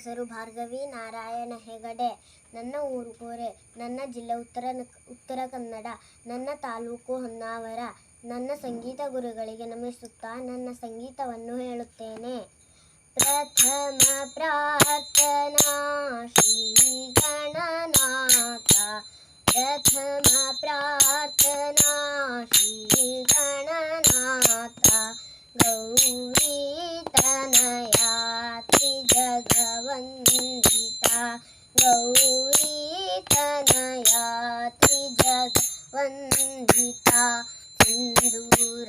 ಹೆಸರು ಭಾರ್ಗವಿ ನಾರಾಯಣ ಹೆಗಡೆ. ನನ್ನ ಊರು ಕೋರೆ ನನ್ನ ಜಿಲ್ಲೆ ಉತ್ತರ ಉತ್ತರ ಕನ್ನಡ. ನನ್ನ ತಾಲೂಕು ಹೊನ್ನಾವರ. ನನ್ನ ಸಂಗೀತ ಗುರುಗಳಿಗೆ ನಮಿಸುತ್ತಾ ನನ್ನ ಸಂಗೀತವನ್ನು ಹೇಳುತ್ತೇನೆ. ಪ್ರಥಮ ಪ್ರಾರ್ಥನಾ ಶ್ರೀ ಗಣನಾಥ. ಪ್ರಥಮ ಪ್ರಾರ್ಥನಾ ಶ್ರೀ ಗಣನಾಥ. ಗೌರಿ ತನಯಾ ಗೌರಿ ತನಯಾ ತ್ರಿಜಗವಂದಿತ ಸಿಂಧೂರವದನ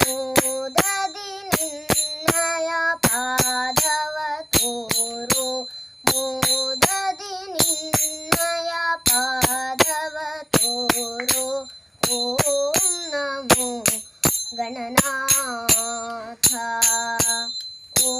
मोददिनिन्दया पाधवतो मोददिनिन्नय पाधवतो ॐ नमो गणनाथ। ओ